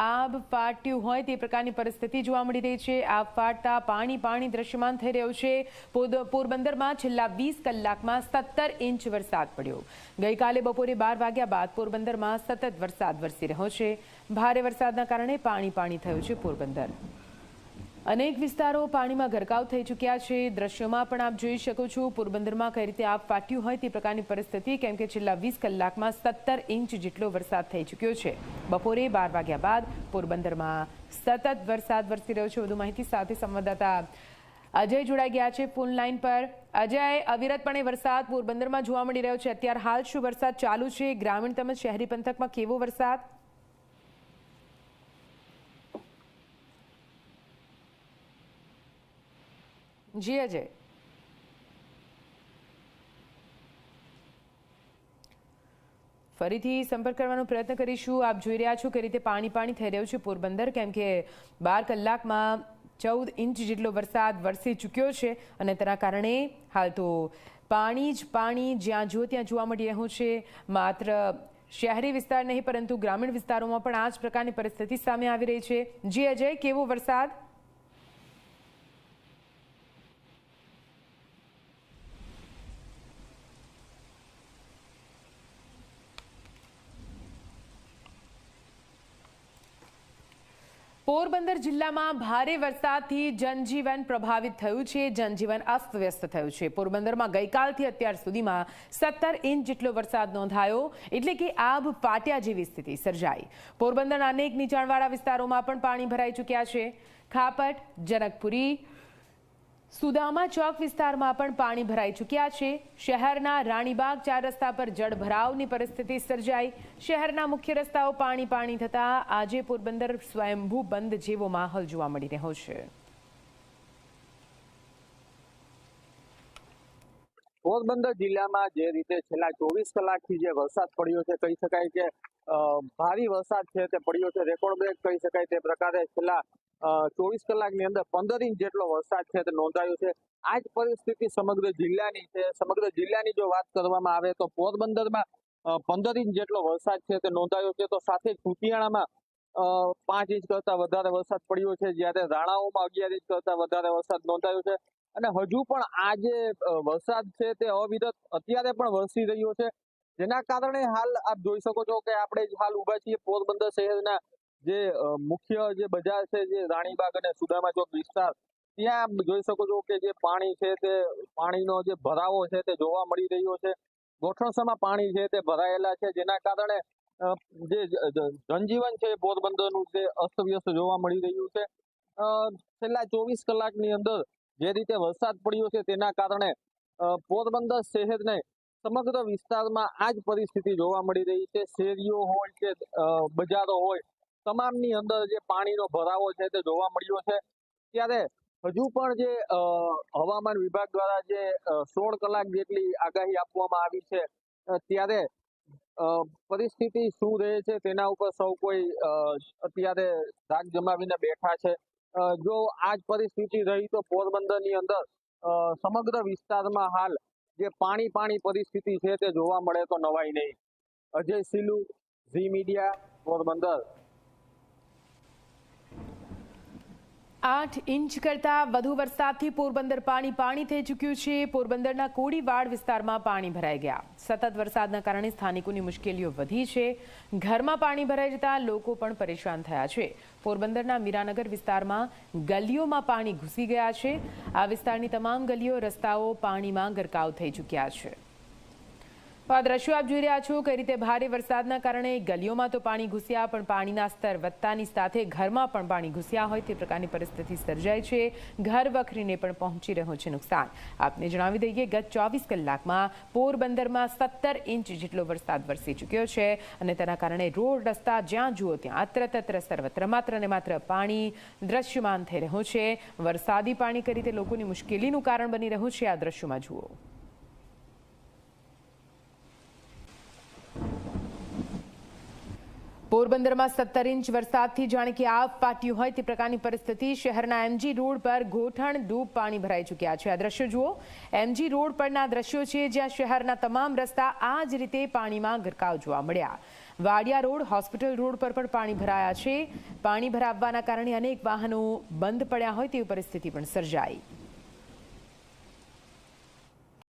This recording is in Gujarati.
આબ ફાટ્યું હોય તે પ્રકારની પરિસ્થિતિ જોવા મળી રહી છે. આભ ફાટતા પાણી પાણી દ્રશ્યમાન થઈ રહ્યું છે. પોરબંદરમાં છેલ્લા વીસ કલાકમાં સત્તર ઇંચ વરસાદ પડ્યો. ગઈકાલે બપોરે બાર વાગ્યા બાદ પોરબંદરમાં સતત વરસાદ વરસી રહ્યો છે. ભારે વરસાદના કારણે પાણી પાણી થયું છે પોરબંદર. અનેક વિસ્તારો પાણીમાં ગરકાવ થઈ ચૂક્યા છે. દ્રશ્યોમાં પણ આપ જોઈ શકો છો પોરબંદરમાં કઈ રીતે આપ ફાટ્યું હોય તે પ્રકારની પરિસ્થિતિ, કેમ કે છેલ્લા વીસ કલાકમાં સત્તર ઇંચ જેટલો વરસાદ થઈ ચૂક્યો છે. બપોરે બાર વાગ્યા બાદ પોરબંદરમાં સતત વરસાદ વરસી રહ્યો છે. વધુ માહિતી સાથે સંવાદદાતા અજય જોડાઈ ગયા છે ફોન લાઈન પર. અજય, અવિરતપણે વરસાદ પોરબંદરમાં જોવા મળી રહ્યો છે. અત્યારે હાલ શું વરસાદ ચાલુ છે? ગ્રામીણ તેમજ શહેરી પંથકમાં કેવો વરસાદ? જી અજય ફરીથી સંપર્ક કરવાનો પ્રયત્ન કરીશું. આપ જોઈ રહ્યા છો કે રીતે પાણી પાણી થઈ રહ્યું છે પોરબંદર, કેમ કે બાર કલાકમાં ચૌદ ઇંચ જેટલો વરસાદ વરસી ચૂક્યો છે અને તેના કારણે હાલ તો પાણી જ પાણી જ્યાં જો ત્યાં જોવા મળી રહ્યું છે. માત્ર શહેરી વિસ્તાર નહીં, પરંતુ ગ્રામીણ વિસ્તારોમાં પણ આ જ પ્રકારની પરિસ્થિતિ સામે આવી રહી છે. જી અજય કેવો વરસાદ? પોરબંદર જિલ્લામાં ભારે વરસાદથી જનજીવન પ્રભાવિત થયું છે. જનજીવન અસ્તવ્યસ્ત થયું છે. પોરબંદરમાં ગઈકાલથી અત્યાર સુધીમાં સત્તર ઇંચ જેટલો વરસાદ નોંધાયો, એટલે કે આબ પાટ્યા જેવી સ્થિતિ સર્જાઈ. પોરબંદરના અનેક નીચાણવાળા વિસ્તારોમાં પણ પાણી ભરાઈ ચૂક્યા છે. ખાપટ, જનકપુરી સુદામા ચોક વિસ્તારમાં પણ પાણી ભરાઈ ચૂક્યા છે. શહેરના રાણીબાગ ચાર રસ્તા પર જળભરાવની પરિસ્થિતિ સર્જાઈ. શહેરના મુખ્ય રસ્તાઓ પાણી પાણી થતા આજે પોરબંદર સ્વયંભૂ બંધ જેવો માહોલ જોવા મળી રહ્યો છે. પોરબંદર જિલ્લામાં જે રીતે છેલ્લા ચોવીસ કલાકથી જે વરસાદ પડ્યો છે, કહી શકાય કે ભારે વરસાદ છે તે પડ્યો છે. રેકોર્ડ બ્રેક કહી શકાય તે પ્રકારે છેલ્લા ચોવીસ કલાકની અંદર પંદર ઇંચ જેટલો વરસાદ છે તે નોંધાયો છે. આ જ પરિસ્થિતિ સમગ્ર જિલ્લાની છે. સમગ્ર જિલ્લાની જો વાત કરવામાં આવે તો પોરબંદરમાં પંદર ઇંચ જેટલો વરસાદ છે તે નોંધાયો છે. તો સાથે કુતિયાણામાં પાંચ ઇંચ કરતા વધારે વરસાદ પડ્યો છે. જ્યારે રાણાઓમાં અગિયાર ઇંચ કરતા વધારે વરસાદ નોંધાયો છે. અને હજુ પણ આ જે વરસાદ છે તે અવિરત અત્યારે પણ વરસી રહ્યો છે. જેના કારણે હાલ આપ જોઈ શકો છો કે આપણે હાલ ઊભા છીએ પોરબંદર શહેરના જે મુખ્ય જે બજાર છે, જે રાણીબાગ અને સુદામા ચોક વિસ્તાર, ત્યાં જોઈ શકો છો કે જે પાણી છે તે, પાણીનો જે ભરાવો છે તે જોવા મળી રહ્યો છે. ગોઠણસામાં પાણી છે તે ભરાયેલા છે, જેના કારણે જે જનજીવન છે પોરબંદરનું તે અસ્તવ્યસ્ત જોવા મળી રહ્યું છે. છેલ્લા ચોવીસ કલાકની અંદર જે રીતે વરસાદ પડ્યો છે તેના કારણે પોરબંદર શહેરને સમગ્ર વિસ્તારમાં આ જ પરિસ્થિતિ જોવા મળી રહી છે. શેરીઓ હોય કે બજારો હોય તમામની અંદર જે પાણીનો ભરાવો છે તે જોવા મળ્યો છે. ત્યારે હજુ પણ જે હવામાન વિભાગ દ્વારા જે સોળ કલાક જેટલી આગાહી આપવામાં આવી છે ત્યારે પરિસ્થિતિ શું રહે છે તેના ઉપર સૌ કોઈ અત્યારે ધાક જમાવીને બેઠા છે. જો આ જ પરિસ્થિતિ રહી તો પોરબંદરની અંદર સમગ્ર વિસ્તારમાં હાલ જે પાણી પાણી પરિસ્થિતિ છે તે જોવા મળે તો નવાઈ નહીં. અજય સિલુ, ઝી મીડિયા, પોરબંદર. આઠ ઇંચ કરતા વધુ વરસાદથી પોરબંદર પાણી પાણી થઈ ચૂક્યું છે. પોરબંદરના કોડીવાડ વિસ્તારમાં પાણી ભરાઈ ગયા. સતત વરસાદના કારણે સ્થાનિકોની મુશ્કેલીઓ વધી છે. ઘરમાં પાણી ભરાઈ જતા લોકો પણ પરેશાન થયા છે. પોરબંદરના મીરાનગર વિસ્તારમાં ગલીઓમાં પાણી ઘૂસી ગયા છે. આ વિસ્તારની તમામ ગલીઓ રસ્તાઓ પાણીમાં ગરકાવ થઈ ચૂક્યા છે. આ દ્રશ્યો આપ જોઈ રહ્યા છો કઈ રીતે ભારે વરસાદના કારણે ગલીઓમાં તો પાણી ઘૂસ્યા, પણ પાણીના સ્તર વધતાની સાથે ઘરમાં પણ પાણી ઘૂસ્યા હોય તે પ્રકારની પરિસ્થિતિ સર્જાય છે. ઘર વખરીને પણ પહોંચી રહ્યો છે નુકસાન. આપને જણાવી દઈએ, ગત ચોવીસ કલાકમાં પોરબંદરમાં સત્તર ઇંચ જેટલો વરસાદ વરસી ચૂક્યો છે અને તેના કારણે રોડ, રસ્તા જ્યાં જુઓ ત્યાં અત્ર તત્ર સર્વત્ર માત્ર ને માત્ર પાણી દ્રશ્યમાન થઈ રહ્યું છે. વરસાદી પાણી કરી તે લોકોની મુશ્કેલીનું કારણ બની રહ્યું છે. આ દ્રશ્યોમાં જુઓ. પોરબંદરમાં સત્તર ઇંચ વરસાદથી જાણે કે આવ પાટ્યું હોય તે પ્રકારની પરિસ્થિતિ શહેરના એમજી રોડ પર ગોઠણ ડૂબ પાણી ભરાઈ ચૂક્યા છે. આ દ્રશ્યો જુઓ. એમજી રોડ પરના દ્રશ્યો છે જ્યાં શહેરના તમામ રસ્તા આ જ રીતે પાણીમાં ગરકાવ જોવા મળ્યા. વાડિયા રોડ, હોસ્પિટલ રોડ પર પણ પાણી ભરાયા છે. પાણી ભરાવવાના કારણે અનેક વાહનો બંધ પડ્યા હોય તેવી પરિસ્થિતિ પણ સર્જાઈ.